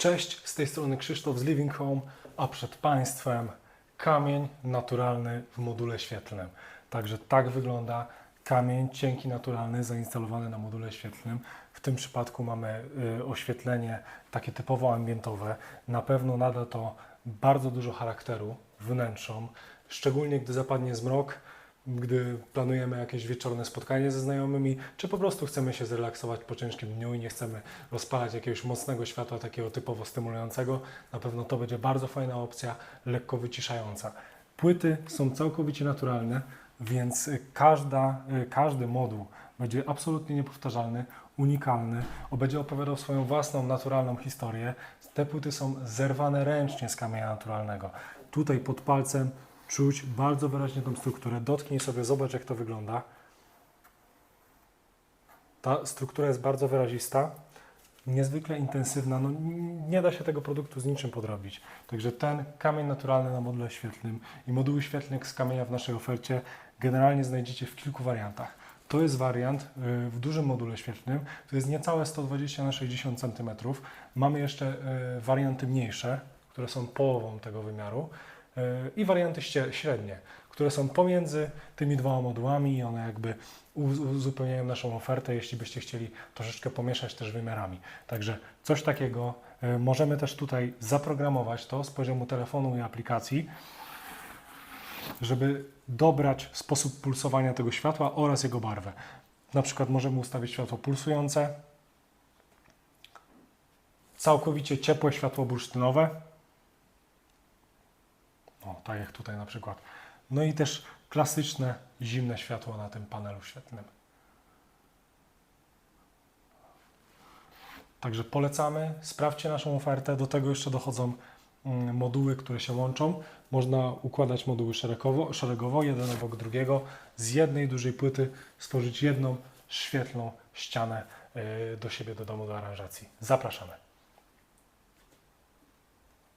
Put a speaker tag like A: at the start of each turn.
A: Cześć, z tej strony Krzysztof z Living Home, a przed Państwem kamień naturalny w module świetlnym. Także tak wygląda kamień cienki naturalny zainstalowany na module świetlnym. W tym przypadku mamy y, oświetlenie takie typowo ambientowe. Na pewno nada to bardzo dużo charakteru wnętrzom, szczególnie gdy zapadnie zmrok, gdy planujemy jakieś wieczorne spotkanie ze znajomymi, czy po prostu chcemy się zrelaksować po ciężkim dniu i nie chcemy rozpalać jakiegoś mocnego światła, takiego typowo stymulującego, na pewno to będzie bardzo fajna opcja, lekko wyciszająca. Płyty są całkowicie naturalne, więc każda, każdy moduł będzie absolutnie niepowtarzalny, unikalny, będzie opowiadał swoją własną, naturalną historię. Te płyty są zerwane ręcznie z kamienia naturalnego. Tutaj pod palcem czuć bardzo wyraźnie tą strukturę. Dotknij sobie, zobacz jak to wygląda. Ta struktura jest bardzo wyrazista, niezwykle intensywna. No, nie da się tego produktu z niczym podrobić. Także ten kamień naturalny na module świetlnym i moduły świetlne z kamienia w naszej ofercie generalnie znajdziecie w kilku wariantach. To jest wariant y, w dużym module świetlnym, to jest niecałe 120 na 60 cm. Mamy jeszcze y, warianty mniejsze, które są połową tego wymiaru i warianty średnie, które są pomiędzy tymi dwoma modułami i one jakby uz- uzupełniają naszą ofertę, jeśli byście chcieli troszeczkę pomieszać też wymiarami. Także coś takiego y, możemy też tutaj zaprogramować to z poziomu telefonu i aplikacji, żeby dobrać sposób pulsowania tego światła oraz jego barwę. Na przykład możemy ustawić światło pulsujące, całkowicie ciepłe światło bursztynowe, o, tak jak tutaj na przykład. No i też klasyczne zimne światło na tym panelu świetlnym. Także polecamy, sprawdźcie naszą ofertę. Do tego jeszcze dochodzą mm, moduły, które się łączą. Można układać moduły szeregowo, szeregowo, jeden obok drugiego. Z jednej dużej płyty stworzyć jedną świetlą ścianę y, do siebie, do domu, do aranżacji. Zapraszamy.